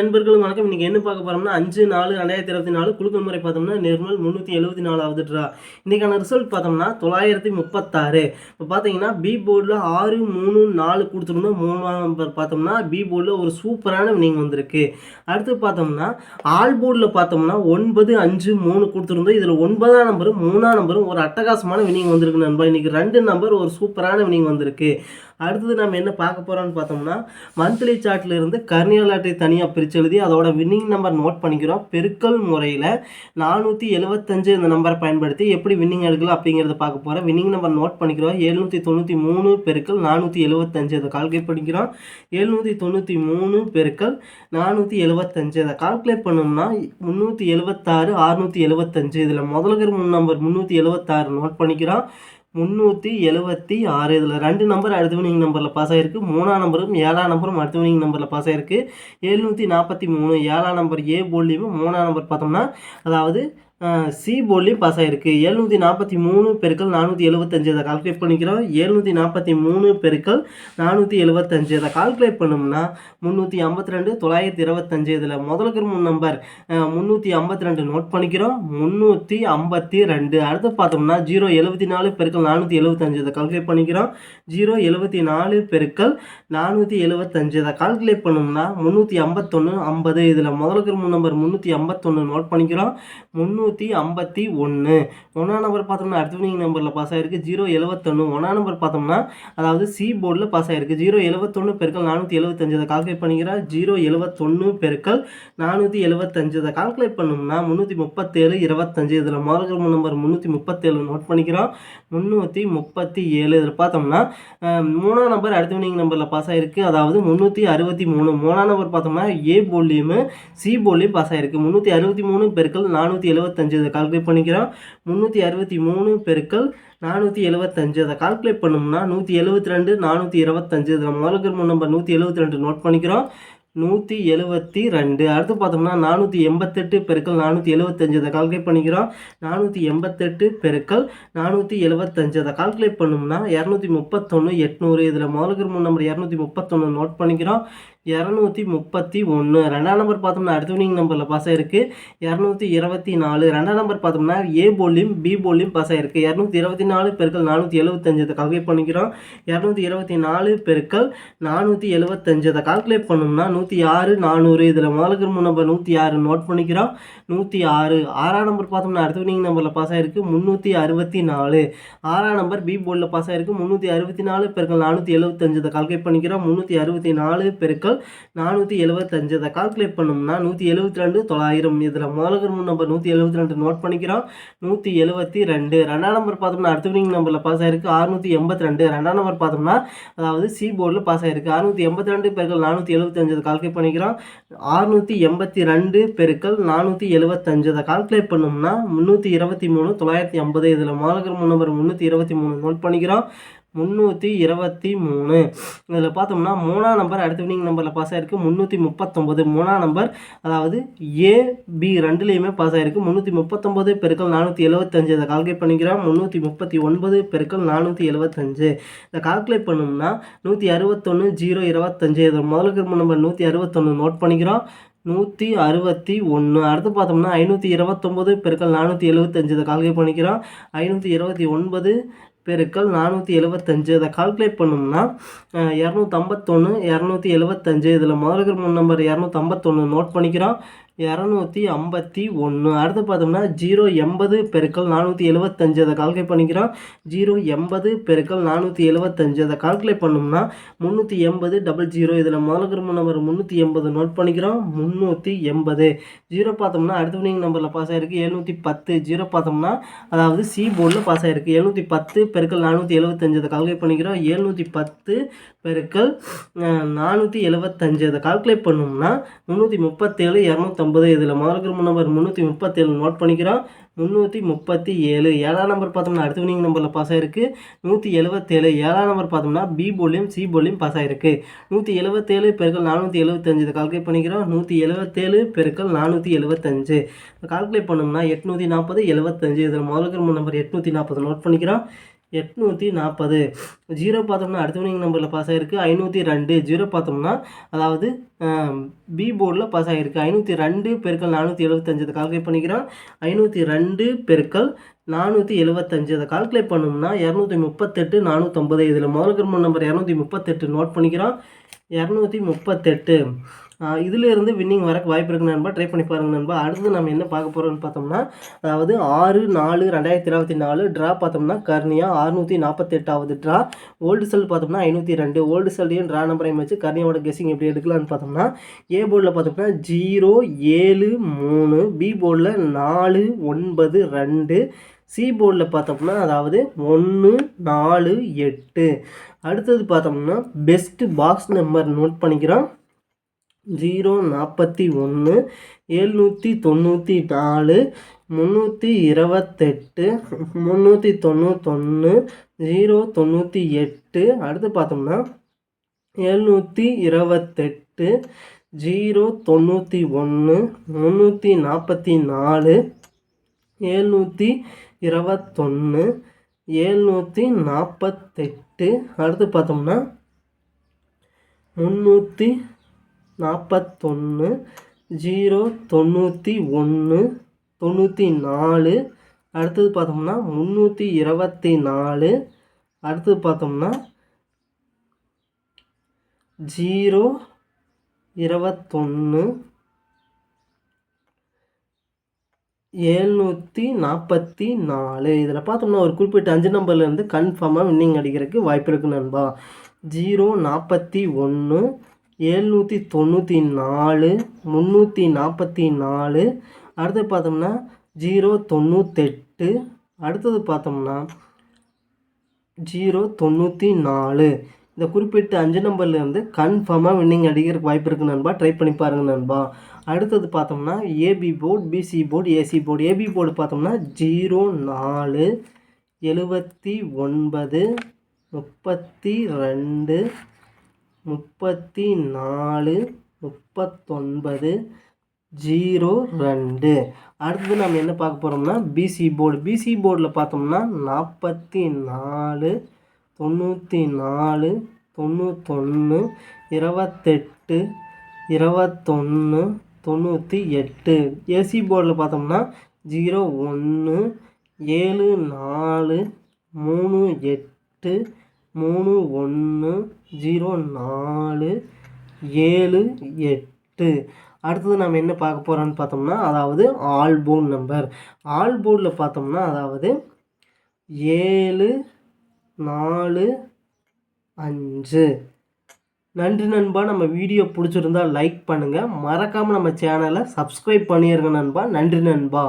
நண்பர்களும் வணக்கம். இன்றைக்கி என்ன பார்க்க போகிறோம்னா அஞ்சு நாலு ரெண்டாயிரத்தி இருபத்தி நாலு குழுக்கள் முறை பார்த்தோம்னா நிர்மல் முந்நூற்றி எழுபத்தி நாலாவது ட்ரா இன்றைக்கான ரிசல்ட் பார்த்தோம்னா தொள்ளாயிரத்தி முப்பத்தாறு. இப்போ பார்த்தீங்கன்னா பி போர்டில் ஆறு மூணு நாலு கொடுத்துருந்தோம். மூணாம் நம்பர் பார்த்தோம்னா பி போர்டில் ஒரு சூப்பரான வினிங் வந்திருக்கு. அடுத்து பார்த்தோம்னா ஆல் போர்டில் பார்த்தோம்னா ஒன்பது அஞ்சு மூணு கொடுத்துருந்தோம். இதில் ஒன்பதாம் நம்பரும் மூணாம் நம்பரும் ஒரு அட்டகாசமான வினிங் வந்திருக்கு நண்பா. இன்னைக்கு ரெண்டு நம்பர் ஒரு சூப்பரான வினிங் வந்திருக்கு. அடுத்தது நம்ம என்ன பார்க்க போகிறோம்னு பார்த்தோம்னா மந்த்லி சார்ட்டில் இருந்து கர்னியல் அட்டை தனியாக பிரித்து எழுதி அதோட வின்னிங் நம்பர் நோட் பண்ணிக்கிறோம். பெருக்கல் முறையில் நானூற்றி எழுபத்தஞ்சு இந்த நம்பரை பயன்படுத்தி எப்படி வின்னிங் எடுக்கலாம் அப்படிங்கிறத பார்க்க போகிறோம் வின்னிங் நம்பர் நோட் பண்ணிக்கிறோம். எழுநூற்றி தொண்ணூற்றி மூணு பெருக்கல் நானூற்றி எழுபத்தஞ்சு அதை கால்குலேட் பண்ணிக்கிறோம். எழுநூற்றி தொண்ணூற்றி மூணு பெருக்கல் நானூற்றி எழுபத்தஞ்சு அதை கால்குலேட் பண்ணோம்னா முந்நூற்றி எழுபத்தாறு அறுநூற்றி எழுபத்தஞ்சு இதில் முதலுக்கிற முன் நம்பர் முந்நூற்றி எழுபத்தாறு நோட் பண்ணிக்கிறோம். முந்நூற்றி எழுபத்தி ஆறு. இதில் ரெண்டு நம்பர் அடுத்த வினிங் நம்பரில் பாஸ் ஆகிருக்கு மூணாம் நம்பரும் ஏழாம் நம்பரும் அடுத்த வினிங் நம்பரில் பாஸ் ஆகிருக்கு எழுநூற்றி நாற்பத்தி மூணு. ஏழாம் நம்பர் ஏ போல்லையும் மூணாம் நம்பர் பார்த்தோம்னா அதாவது சி போர்ட்லேயும் பாஸ் ஆகிருக்கு எழுநூற்றி நாற்பத்தி மூணு பெருக்கள் நானூற்றி எழுபத்தஞ்சு அதை கால்குலேட் பண்ணிக்கிறோம். எழுநூற்றி நாற்பத்தி மூணு பெருக்கள் நானூற்றி எழுபத்தஞ்சு அதை கால்குலேட் பண்ணோம்னா முந்நூற்றி ஐம்பத்தி ரெண்டு தொள்ளாயிரத்தி இருபத்தஞ்சு இதில் முதலுக்கு மூணு நம்பர் முந்நூற்றி ஐம்பத்தி ரெண்டு நோட் பண்ணிக்கிறோம். முந்நூற்றி ஐம்பத்தி ரெண்டு அடுத்து பார்த்தோம்னா ஜீரோ எழுபத்தி நாலு பெருக்கள் நானூற்றி எழுபத்தஞ்சு இதை கால்குலேட் பண்ணிக்கிறோம். ஜீரோ எழுபத்தி நாலு பெருக்கள் நானூற்றி எழுபத்தஞ்சு இதை கால்குலேட் பண்ணோம்னா முந்நூற்றி ஐம்பத்தொன்று ஐம்பது இதில் முதலுக்கு மூணு நம்பர் முந்நூற்றி ஐம்பத்தொன்று நோட் பண்ணிக்கிறோம். முந்நூற்றி ஐம்பத்தி ஒன்று ஒன்றாம் நம்பர் பார்த்தோம்னா அடுத்தவனிங் நம்பரில் பாஸ் ஆகிருக்கு ஜீரோ எழுபத்தொன்று ஒன்றாம் நம்பர் பார்த்தோம்னா அதாவது சி போர்டில் பாஸ் ஆகிருக்கு ஜீரோ எழுபத்தொன்று பெருக்கள் நானூற்றி எழுபத்தஞ்சு அதை கால்குலேட் பண்ணிக்கிறா. ஜீரோ எழுபத்தொன்று பெருக்கள் நானூற்றி எழுபத்தஞ்சு அதை கால்குலேட் பண்ணோம்னா முந்நூற்றி முப்பத்தேழு இருபத்தஞ்சு. இதில் முதல் நம்பர் முந்நூற்றி முப்பத்தேழு நோட் பண்ணிக்கிறோம். முந்நூற்றி முப்பத்தி ஏழு இதில் பார்த்தோம்னா மூணாம் நம்பர் அடுத்தவனிங் நம்பரில் பாஸ் ஆகிருக்கு அதாவது முந்நூற்றி அறுபத்தி மூணு. மூணாம் நம்பர் பார்த்தோம்னா ஏ போர்ட்லேயும் சி போர்ட்லேயும் பாஸ் ஆகிருக்கு முந்நூற்றி அறுபத்தி மூணு பெருக்கள் நானூற்றி எழுபத்தஞ்சு இதை கால்குலேட் பண்ணிக்கிறோம். முந்நூற்றி அறுபத்தி மூணு பெருக்கள் நானூற்றி எழுபத்தஞ்சு அதை கால்குலேட் பண்ணோம்னா நூற்றி எழுபத்தி ரெண்டு நானூற்றி இருபத்தஞ்சு. இதில் முதல் மூணு நம்பர் நூற்றி எழுபத்தி ரெண்டு நோட் பண்ணிக்கிறோம். நூற்றி எழுபத்தி ரெண்டு. அடுத்து பார்த்தோம்னா நானூற்றி எண்பத்தெட்டு பெருக்கள் நானூற்றி எழுபத்தஞ்சு அதை கால்குலேட் பண்ணிக்கிறோம். நானூற்றி எண்பத்தெட்டு பெருக்கள் நானூற்றி எழுபத்தஞ்சு அதை கால்குலேட் பண்ணோம்னா இரநூத்தி முப்பத்தொன்று எட்நூறு. இதில் முதலுக்கு மூணு நம்பர் இரநூத்தி முப்பத்தொன்று நோட் பண்ணிக்கிறோம். இரநூத்தி முப்பத்தி ஒன்று ரெண்டாம் நம்பர் பார்த்தோம்னா அடுத்த வினிங் நம்பரில் பாஸ் ஆயிருக்கு இரநூத்தி இருபத்தி நாலு. ரெண்டாம் நம்பர் பார்த்தோம்னா ஏ போலியும் பி போலியும் பாஸ் ஆயிருக்கு இரநூத்தி இருபத்தி நாலு பெருக்கள் நானூற்றி எழுபத்தஞ்சு அதை கால்குலேட் பண்ணிக்கிறோம். இரநூத்தி இருபத்தி நாலு பெருக்கள் நானூற்றி எழுபத்தஞ்சு அதை கால்குலேட் பண்ணோம்னா நூற்றி ஆறு நானூறு. இதில் முதலுக்கு மூணு நம்பர் நூற்றி ஆறு நோட் பண்ணிக்கிறோம். நூற்றி ஆறு. ஆறாம் நம்பர் பார்த்தோம்னா அடுத்த வினிங் நம்பரில் பாஸ் ஆயிருக்கு முந்நூற்றி அறுபத்தி நாலு. ஆறாம் நம்பர் பி போர்டில் பாஸ் ஆயிருக்கு முந்நூற்றி அறுபத்தி நாலு பெருக்கள் நானூற்றி எழுபத்தஞ்சு அதை கால்குலேட் பண்ணிக்கிறோம். முந்நூற்றி அறுபத்தி நாலு பெருக்கள் நானூற்றி எழுபத்தஞ்சு அதை கால்குலேட் பண்ணோம்னா நூற்றி எழுபத்தி ரெண்டு தொள்ளாயிரம். இதில் முதலகர் மூணு நம்பர் நூற்றி எழுபத்தி ரெண்டு நோட் பண்ணிக்கிறோம். நூற்றி எழுபத்தி ரெண்டு. ரெண்டாம் நம்பர் பார்த்தோம்னா அடுத்த வினிங் நம்பரில் பாஸ் ஆயிருக்கு. ஆறுநூற்றி எண்பத்தி ரெண்டு. ரெண்டாம் நம்பர் பார்த்தோம்னா அதாவது சி போர்டில் பாஸ் ஆயிருக்கு. அறுநூற்றி எண்பத்தி ரெண்டு பெருக்கள் நானூற்றி எழுபத்தஞ்சு அதை கால்குலேட் பண்ணிக்கிறோம். ஆறுநூற்றி எண்பத்தி ரெண்டு பெருக்கள் நானூற்றி எழுபத்தஞ்சு அதை கால்குலேட் பண்ணோம்னா முந்நூற்றி இருபத்தி மூணு தொள்ளாயிரத்தி ஐம்பது. இதில் மாலகர் நம்பர் முந்நூற்றி இருபத்தி மூணு நோட் பண்ணிக்கிறோம். முந்நூற்றி இருபத்தி மூணு. இதில் பார்த்தோம்னா மூணாம் நம்பர் அடுத்த வினிங் நம்பரில் பாஸ் ஆகிருக்கு முந்நூற்றி முப்பத்தொம்பது மூணாம் நம்பர் அதாவது ஏ பி ரெண்டுலேயுமே பாஸ் ஆகிருக்கு முந்நூற்றி முப்பத்தொம்பது பெருக்கள் நானூற்றி எழுபத்தஞ்சு அதை கால்குலேட் பண்ணிக்கிறோம். முந்நூற்றி முப்பத்தி ஒன்பது பெருக்கள் நானூற்றி எழுபத்தஞ்சு இதை கால்குலேட் பண்ணோம்னா நூற்றி அறுபத்தொன்று ஜீரோ இருபத்தஞ்சு. இதில் முதலுக்கு நம்பர் நூற்றி அறுபத்தொன்று நோட் பண்ணிக்கிறோம். நூற்றி அறுபத்தி ஒன்று அடுத்து பார்த்தோம்னா ஐநூற்றி இருபத்தொம்போது பெருக்கள் நானூற்றி எழுபத்தஞ்சு இதை கால்குலேட் பண்ணிக்கிறோம். ஐநூற்றி இருபத்தி ஒன்பது பெருக்கள் நானூற்றி எழுபத்தஞ்சு அதை கால்குலேட் பண்ணோம்னா இரநூத்தம்பத்தொன்று இரநூத்தி எழுபத்தஞ்சு இதில் முதலுக்கு முன் நம்பர் இரநூத்தம்பத்தொன்று நோட் பண்ணிக்கிறோம். இரநூத்தி ஐம்பத்தி ஒன்று அடுத்து பார்த்தோம்னா ஜீரோ எண்பது பெருக்கள் நானூற்றி எழுபத்தஞ்சு அதை கால்குலேட் பண்ணிக்கிறோம். ஜீரோ எண்பது பெருக்கள் நானூற்றி எழுபத்தஞ்சு அதை கால்குலேட் பண்ணோம்னா முந்நூற்றி எண்பது டபுள் ஜீரோ இதில் முதலுக்கு மூணு நம்பர் முந்நூற்றி எண்பது நோட் பண்ணிக்கிறோம். முந்நூற்றி எண்பது. ஜீரோ பார்த்தோம்னா அடுத்த வினிங் நம்பரில் பாஸ் ஆகிருக்கு எழுநூற்றி பத்து. ஜீரோ பார்த்தோம்னா அதாவது சி போர்டில் பாஸ் ஆகிருக்கு எழுநூற்றி பத்து பெருக்கள் நானூற்றி எழுபத்தஞ்சு அதை கால்குலேட் பண்ணிக்கிறோம். எழுநூற்றி பத்து பெருக்கள் நானூற்றி எழுபத்தஞ்சு அதை கால்குலேட் பண்ணோம்னா முந்நூற்றி முப்பத்தேழு இரநூத்தம்பது. இதில் முதலுக்கு நம்பர் முந்நூற்றி முப்பத்தேழு நோட் பண்ணிக்கிறோம். முந்நூற்றி முப்பத்தி ஏழு. ஏழாம் நம்பர் பார்த்தோம்னா அடுத்த வினிங் நம்பரில் பாஸ் ஆயிருக்கு. நூற்றி எழுபத்தேழு ஏழாம் நம்பர் பார்த்தோம்னா பி போலியும் சி போலியும் பாஸ் ஆயிருக்கு. நூற்றி எழுபத்தேழு பெருக்கள் நானூற்றி எழுபத்தஞ்சு இதை கால்குலேட் பண்ணிக்கிறோம். நூற்றி எழுபத்தேழு பெருக்கள் நானூற்றி எழுபத்தஞ்சு கால்குலேட் பண்ணோம்னா எட்நூற்றி நாற்பது எழுபத்தஞ்சு இதில் முதலுக்கு நம்பர் எட்நூற்றி நாற்பது நோட் பண்ணிக்கிறோம். எட்நூற்றி நாற்பது ஜீரோ பார்த்தோம்னா அடுத்த வினிங் நம்பரில் பாஸ் ஆகிருக்கு ஐநூற்றி ரெண்டு. ஜீரோ பார்த்தோம்னா அதாவது பி போர்டில் பாஸ் ஆகிருக்கு ஐநூற்றி ரெண்டு பெருக்கள் நானூற்றி எழுபத்தஞ்சு அதை கால்குலேட் பண்ணிக்கிறோம். ஐநூற்றி ரெண்டு பெருக்கள் நானூற்றி எழுபத்தஞ்சு அதை கால்குலேட் பண்ணோம்னா இரநூத்தி முப்பத்தெட்டு நானூற்றம்பது இதில் முதல் கிரம நம்பர் இரநூத்தி முப்பத்தெட்டு நோட் பண்ணிக்கிறோம். இரநூத்தி முப்பத்தெட்டு. இதிலிருந்து வின்னிங் வரக்கு வாய்ப்பு இருக்கு நண்பா. ட்ரை பண்ணி பாருங்க நண்பா. அடுத்து நம்ம என்ன பார்க்க போகிறோம்னு பார்த்தோம்னா அதாவது ஆறு நாலு ரெண்டாயிரத்தி இருபத்தி நாலு ட்ரா பார்த்தோம்னா கர்னியா அறுநூற்றி நாற்பத்தெட்டாவது ட்ரா ஓல்டு செல் பார்த்தோம்னா ஐநூற்றி ரெண்டு. ஓல்டு செல்லையும் ட்ரா நம்பரையும் வச்சு கர்னியாவோட கெஸிங் எப்படி எடுக்கலாம்னு பார்த்தோம்னா ஏ போர்டில் பார்த்தோம்னா ஜீரோ ஏழு மூணு பி போர்டில் நாலு ஒன்பது ரெண்டு சி போர்டில் பார்த்தோம்னா அதாவது ஒன்று நாலு எட்டு. அடுத்தது பார்த்தோம்னா பெஸ்ட்டு பாக்ஸ் நம்பர் நோட் பண்ணிக்கிறோம். ஜீரோ நாற்பத்தி ஒன்று எழுநூற்றி தொண்ணூற்றி நாலு முந்நூற்றி இருபத்தெட்டு முந்நூற்றி தொண்ணூத்தொன்று ஜீரோ தொண்ணூற்றி எட்டு. அடுத்து பார்த்தோம்னா எழுநூற்றி இருபத்தெட்டு ஜீரோ தொண்ணூற்றி ஒன்று முந்நூற்றி நாற்பத்தி நாலு எழுநூற்றி இருபத்தொன்று எழுநூற்றி நாற்பத்தெட்டு. அடுத்து பார்த்தோம்னா முந்நூற்றி நாற்பத்தொன்று ஜீரோ தொண்ணூற்றி ஒன்று தொண்ணூற்றி நாலு. அடுத்தது பார்த்தோம்னா முந்நூற்றி இருபத்தி நாலு. அடுத்தது பார்த்தோம்னா ஜீரோ இருபத்தொன்று ஏழ்நூற்றி நாற்பத்தி நாலு. இதில் பார்த்தோம்னா ஒரு குறிப்பிட்ட அஞ்சு நம்பர்லேருந்து கன்ஃபார்மாக வின்னிங் அடிக்கிறதுக்கு வாய்ப்பு இருக்குது நண்பா. ஜீரோ நாற்பத்தி ஒன்று ஏழ்நூற்றி தொண்ணூற்றி நாலு முந்நூற்றி நாற்பத்தி நாலு. அடுத்து பார்த்தோம்னா ஜீரோ தொண்ணூத்தெட்டு. அடுத்தது பார்த்தோம்னா ஜீரோ தொண்ணூற்றி நாலு. இந்த குறிப்பிட்ட அஞ்சு நம்பர்லேருந்து கன்ஃபார்மாக வின்னிங் அடிக்கிறதுக்கு வாய்ப்பு இருக்குது நண்பா. ட்ரை பண்ணி பாருங்கள் நண்பா. அடுத்தது பார்த்தோம்னா AP board BC board AC board AP board பார்த்தோம்னா ஜீரோ நாலு எழுபத்தி ஒன்பது முப்பத்தி ரெண்டு. முப்பத்தி நாலு முப்பத்தொன்பது ஜீரோ ரெண்டு. அடுத்தது நம்ம என்ன பார்க்க போகிறோம்னா பிசி போர்டு பிசி போர்டில் பார்த்தோம்னா நாற்பத்தி நாலு தொண்ணூற்றி நாலு தொண்ணூத்தொன்று இருபத்தெட்டு இருபத்தொன்று தொண்ணூற்றி எட்டு ஏசி போர்டில் பார்த்தோம்னா ஜீரோ ஒன்று ஏழு நாலு மூணு எட்டு மூணு ஒன்று ஜீரோ நாலு ஏழு எட்டு. அடுத்தது நம்ம என்ன பார்க்க போகிறோன்னு பார்த்தோம்னா அதாவது ஆல்போர்ட் நம்பர். ஆல்போர்டில் பார்த்தோம்னா அதாவது ஏழு நாலு அஞ்சு. நன்றி நண்பா. நம்ம வீடியோ பிடிச்சிருந்தா லைக் பண்ணுங்கள் மறக்காமல் நம்ம சேனலை சப்ஸ்கிரைப் பண்ணிடுங்க நண்பா. நன்றி நண்பா.